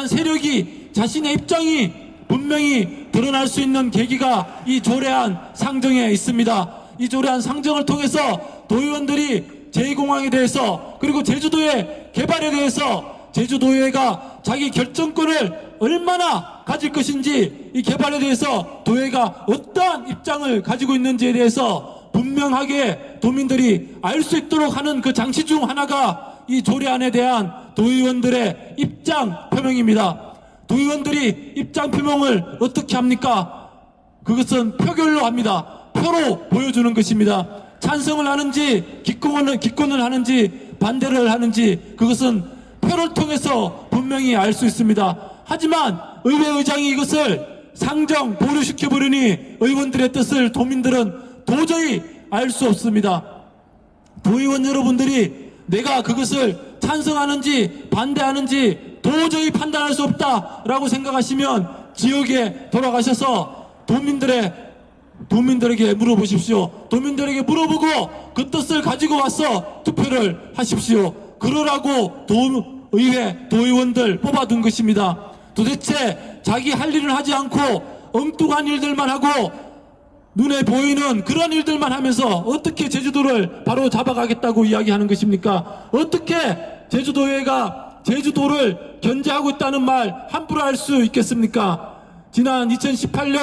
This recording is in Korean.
어떠한 세력이 자신의 입장이 분명히 드러날 수 있는 계기가 이 조례안 상정에 있습니다. 이 조례안 상정을 통해서 도의원들이 제2공항에 대해서 그리고 제주도의 개발에 대해서 제주도의회가 자기 결정권을 얼마나 가질 것인지 이 개발에 대해서 도의회가 어떠한 입장을 가지고 있는지에 대해서 분명하게 도민들이 알 수 있도록 하는 그 장치 중 하나가 이 조례안에 대한 도의원들의 입장 표명입니다. 도의원들이 입장 표명을 어떻게 합니까? 그것은 표결로 합니다. 표로 보여주는 것입니다. 찬성을 하는지 기권을, 기권을 하는지 반대를 하는지 그것은 표를 통해서 분명히 알 수 있습니다. 하지만 의회 의장이 이것을 상정 보류시켜버리니 의원들의 뜻을 도민들은 도저히 알 수 없습니다. 도의원 여러분들이 내가 그것을 찬성하는지 반대하는지 도저히 판단할 수 없다라고 생각하시면 지역에 돌아가셔서 도민들의 도민들에게 물어보십시오. 도민들에게 물어보고 그 뜻을 가지고 와서 투표를 하십시오. 그러라고 도, 의회 도의원들 뽑아둔 것입니다. 도대체 자기 할 일을 하지 않고 엉뚱한 일들만 하고 눈에 보이는 그런 일들만 하면서 어떻게 제주도를 바로 잡아가겠다고 이야기하는 것입니까? 어떻게 제주도회가 제주도를 견제하고 있다는 말 함부로 할 수 있겠습니까? 지난 2018년